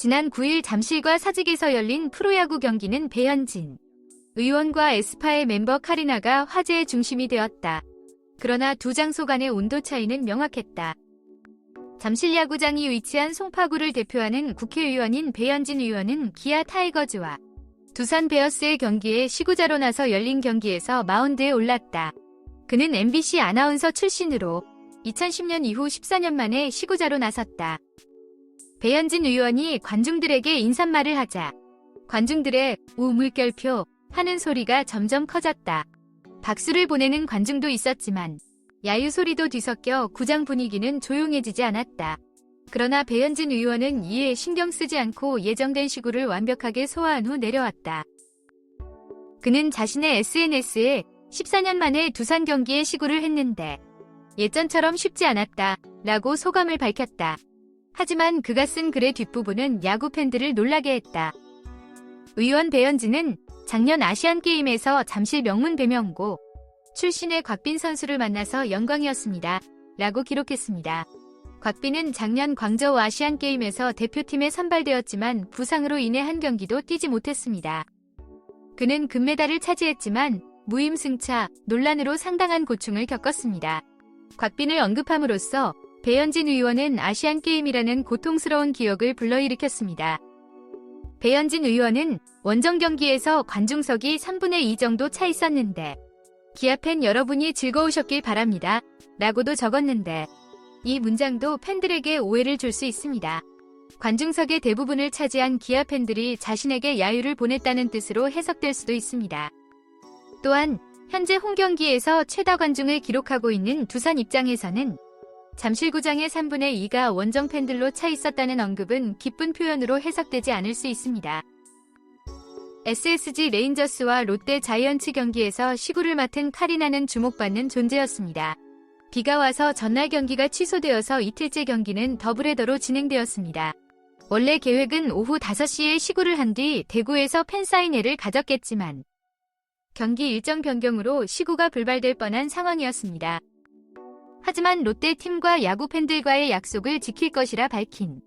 지난 9일 잠실과 사직에서 열린 프로야구 경기는 배현진 의원과 에스파의 멤버 카리나가 화제의 중심이 되었다. 그러나 두 장소 간의 온도 차이는 명확했다. 잠실 야구장이 위치한 송파구를 대표하는 국회의원인 배현진 의원은 기아 타이거즈와 두산 베어스의 경기에 시구자로 나서 열린 경기에서 마운드에 올랐다. 그는 MBC 아나운서 출신으로 2010년 이후 14년 만에 시구자로 나섰다. 배현진 의원이 관중들에게 인사말을 하자 관중들의 우 물결표 하는 소리가 점점 커졌다. 박수를 보내는 관중도 있었지만 야유 소리도 뒤섞여 구장 분위기는 조용해지지 않았다. 그러나 배현진 의원은 이에 신경 쓰지 않고 예정된 시구를 완벽하게 소화한 후 내려왔다. 그는 자신의 SNS에 14년 만에 두산 경기에 시구를 했는데 예전처럼 쉽지 않았다 라고 소감을 밝혔다. 하지만 그가 쓴 글의 뒷부분은 야구 팬들을 놀라게 했다. 의원 배현진은 작년 아시안게임에서 잠실 명문 배명고 출신의 곽빈 선수를 만나서 영광이었습니다. 라고 기록했습니다. 곽빈은 작년 광저우 아시안게임에서 대표팀에 선발되었지만 부상으로 인해 한 경기도 뛰지 못했습니다. 그는 금메달을 차지했지만 무임승차 논란으로 상당한 고충을 겪었습니다. 곽빈을 언급함으로써 배현진 의원은 아시안게임이라는 고통스러운 기억을 불러일으켰습니다. 배현진 의원은 원정 경기에서 관중석이 3분의 2 정도 차 있었는데 기아팬 여러분이 즐거우셨길 바랍니다. 라고도 적었는데 이 문장도 팬들에게 오해를 줄 수 있습니다. 관중석의 대부분을 차지한 기아 팬들이 자신에게 야유를 보냈다는 뜻으로 해석될 수도 있습니다. 또한 현재 홈 경기에서 최다 관중을 기록하고 있는 두산 입장에서는 잠실구장의 3분의 2가 원정 팬들로 차 있었다는 언급은 기쁜 표현으로 해석되지 않을 수 있습니다. SSG 레인저스와 롯데 자이언츠 경기에서 시구를 맡은 카리나는 주목받는 존재였습니다. 비가 와서 전날 경기가 취소되어서 이틀째 경기는 더블헤더로 진행되었습니다. 원래 계획은 오후 5시에 시구를 한 뒤 대구에서 팬사인회를 가졌겠지만 경기 일정 변경으로 시구가 불발될 뻔한 상황이었습니다. 하지만 롯데 팀과 야구 팬들과의 약속을 지킬 것이라 밝힌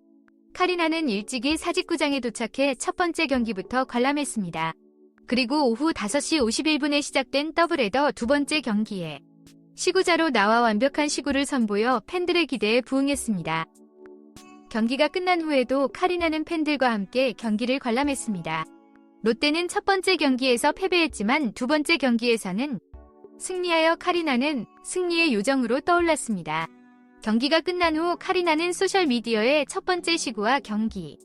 카리나는 일찍이 사직구장에 도착해 첫 번째 경기부터 관람했습니다. 그리고 오후 5시 51분에 시작된 더블헤더 두 번째 경기에 시구자로 나와 완벽한 시구를 선보여 팬들의 기대에 부응했습니다. 경기가 끝난 후에도 카리나는 팬들과 함께 경기를 관람했습니다. 롯데는 첫 번째 경기에서 패배했지만 두 번째 경기에서는 승리하여 카리나는 승리의 요정으로 떠올랐습니다. 경기가 끝난 후 카리나는 소셜미디어에 첫 번째 시구와 경기,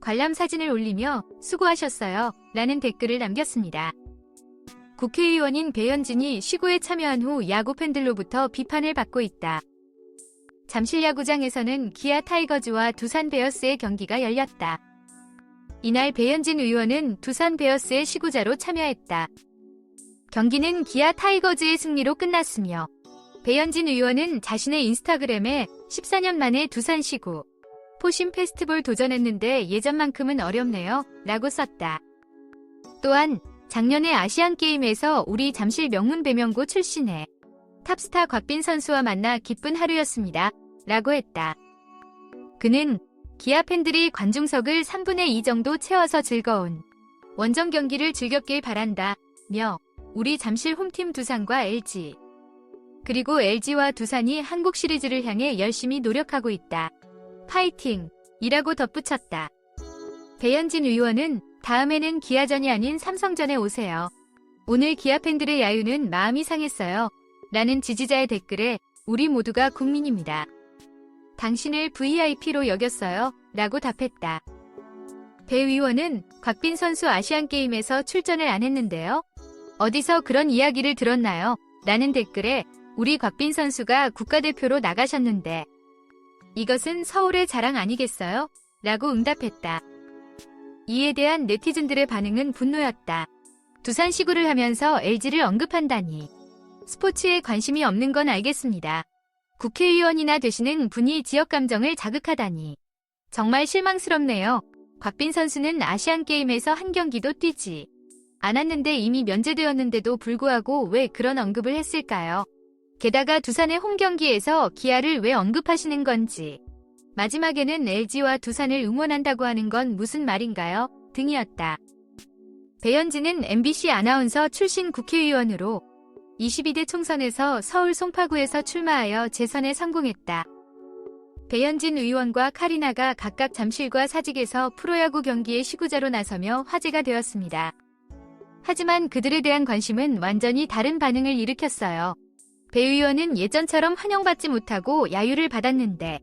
관람 사진을 올리며 수고하셨어요 라는 댓글을 남겼습니다. 국회의원인 배현진이 시구에 참여한 후 야구 팬들로부터 비판을 받고 있다. 잠실 야구장에서는 기아 타이거즈와 두산 베어스의 경기가 열렸다. 이날 배현진 의원은 두산 베어스의 시구자로 참여했다. 경기는 기아 타이거즈의 승리로 끝났으며 배현진 의원은 자신의 인스타그램에 14년 만에 두산 시구 포심 페스티벌 도전했는데 예전만큼은 어렵네요 라고 썼다. 또한 작년에 아시안게임에서 우리 잠실 명문 배명고 출신의 탑스타 곽빈 선수와 만나 기쁜 하루였습니다. 라고 했다. 그는 기아 팬들이 관중석을 3분의 2 정도 채워서 즐거운 원정 경기를 즐겼길 바란다. 며 우리 잠실 홈팀 두산과 LG 그리고 LG와 두산이 한국 시리즈를 향해 열심히 노력하고 있다. 파이팅! 이라고 덧붙였다. 배현진 의원은 다음에는 기아전이 아닌 삼성전에 오세요. 오늘 기아 팬들의 야유는 마음이 상했어요. 라는 지지자의 댓글에 우리 모두가 국민입니다. 당신을 VIP로 여겼어요. 라고 답했다. 배 의원은 곽빈 선수 아시안게임에서 출전을 안 했는데요. 어디서 그런 이야기를 들었나요? 라는 댓글에 우리 곽빈 선수가 국가대표로 나가셨는데 이것은 서울의 자랑 아니겠어요? 라고 응답했다. 이에 대한 네티즌들의 반응은 분노였다. 두산 시구를 하면서 LG를 언급한다니. 스포츠에 관심이 없는 건 알겠습니다. 국회의원이나 되시는 분이 지역 감정을 자극하다니. 정말 실망스럽네요. 곽빈 선수는 아시안게임에서 한 경기도 뛰지 않았는데 이미 면제되었는데도 불구하고 왜 그런 언급을 했을까요? 게다가 두산의 홈 경기에서 기아를 왜 언급하시는 건지. 마지막에는 LG와 두산을 응원한다고 하는 건 무슨 말인가요? 등이었다. 배현진은 MBC 아나운서 출신 국회의원으로 22대 총선에서 서울 송파구에서 출마하여 재선에 성공했다. 배현진 의원과 카리나가 각각 잠실과 사직에서 프로야구 경기의 시구자로 나서며 화제가 되었습니다. 하지만 그들에 대한 관심은 완전히 다른 반응을 일으켰어요. 배 의원은 예전처럼 환영받지 못하고 야유를 받았는데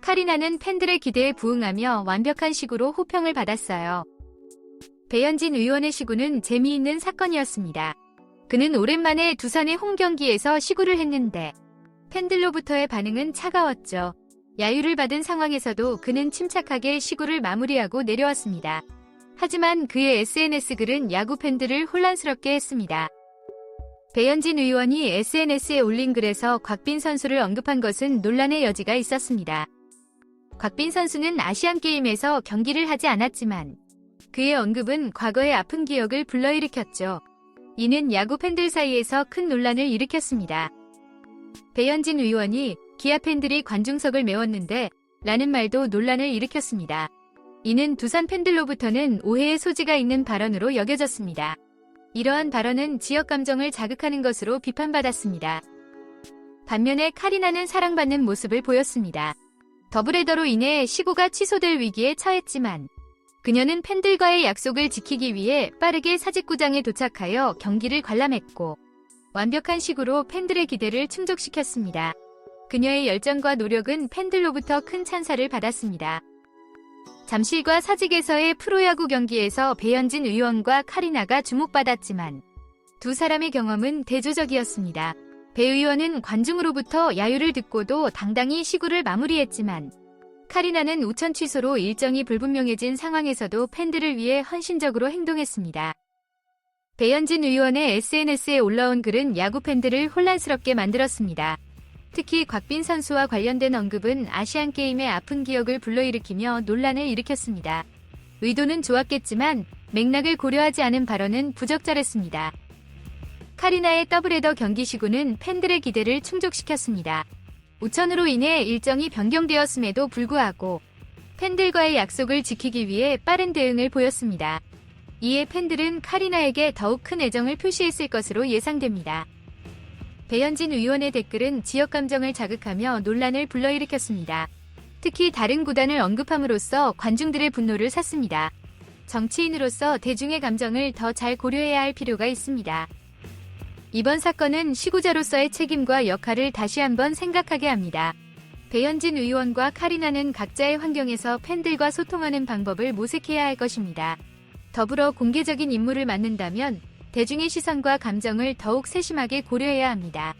카리나는 팬들의 기대에 부응하며 완벽한 시구로 호평을 받았어요. 배현진 의원의 시구는 재미있는 사건이었습니다. 그는 오랜만에 두산의 홈 경기에서 시구를 했는데 팬들로부터의 반응은 차가웠죠. 야유를 받은 상황에서도 그는 침착하게 시구를 마무리하고 내려왔습니다. 하지만 그의 SNS 글은 야구 팬들을 혼란스럽게 했습니다. 배현진 의원이 SNS에 올린 글에서 곽빈 선수를 언급한 것은 논란의 여지가 있었습니다. 곽빈 선수는 아시안게임에서 경기를 하지 않았지만 그의 언급은 과거의 아픈 기억을 불러일으켰죠. 이는 야구 팬들 사이에서 큰 논란을 일으켰습니다. 배현진 의원이 기아 팬들이 관중석을 메웠는데 라는 말도 논란을 일으켰습니다. 이는 두산 팬들로부터는 오해의 소지가 있는 발언으로 여겨졌습니다. 이러한 발언은 지역 감정을 자극하는 것으로 비판받았습니다. 반면에 카리나는 사랑받는 모습을 보였습니다. 더블헤더로 인해 시구가 취소될 위기에 처했지만 그녀는 팬들과의 약속을 지키기 위해 빠르게 사직구장에 도착하여 경기를 관람했고 완벽한 시구로 팬들의 기대를 충족시켰습니다. 그녀의 열정과 노력은 팬들로부터 큰 찬사를 받았습니다. 잠실과 사직에서의 프로야구 경기에서 배현진 의원과 카리나가 주목받았지만 두 사람의 경험은 대조적이었습니다. 배 의원은 관중으로부터 야유를 듣고도 당당히 시구를 마무리했지만 카리나는 우천 취소로 일정이 불분명해진 상황에서도 팬들을 위해 헌신적으로 행동했습니다. 배현진 의원의 SNS에 올라온 글은 야구 팬들을 혼란스럽게 만들었습니다. 특히 곽빈 선수와 관련된 언급은 아시안게임의 아픈 기억을 불러일으키며 논란을 일으켰습니다. 의도는 좋았겠지만 맥락을 고려하지 않은 발언은 부적절했습니다. 카리나의 더블헤더 경기 시구는 팬들의 기대를 충족시켰습니다. 우천으로 인해 일정이 변경되었음에도 불구하고 팬들과의 약속을 지키기 위해 빠른 대응을 보였습니다. 이에 팬들은 카리나에게 더욱 큰 애정을 표시했을 것으로 예상됩니다. 배현진 의원의 댓글은 지역 감정을 자극하며 논란을 불러일으켰습니다. 특히 다른 구단을 언급함으로써 관중들의 분노를 샀습니다. 정치인으로서 대중의 감정을 더 잘 고려해야 할 필요가 있습니다. 이번 사건은 시구자로서의 책임과 역할을 다시 한번 생각하게 합니다. 배현진 의원과 카리나는 각자의 환경에서 팬들과 소통하는 방법을 모색해야 할 것입니다. 더불어 공개적인 임무를 맡는다면 대중의 시선과 감정을 더욱 세심하게 고려해야 합니다.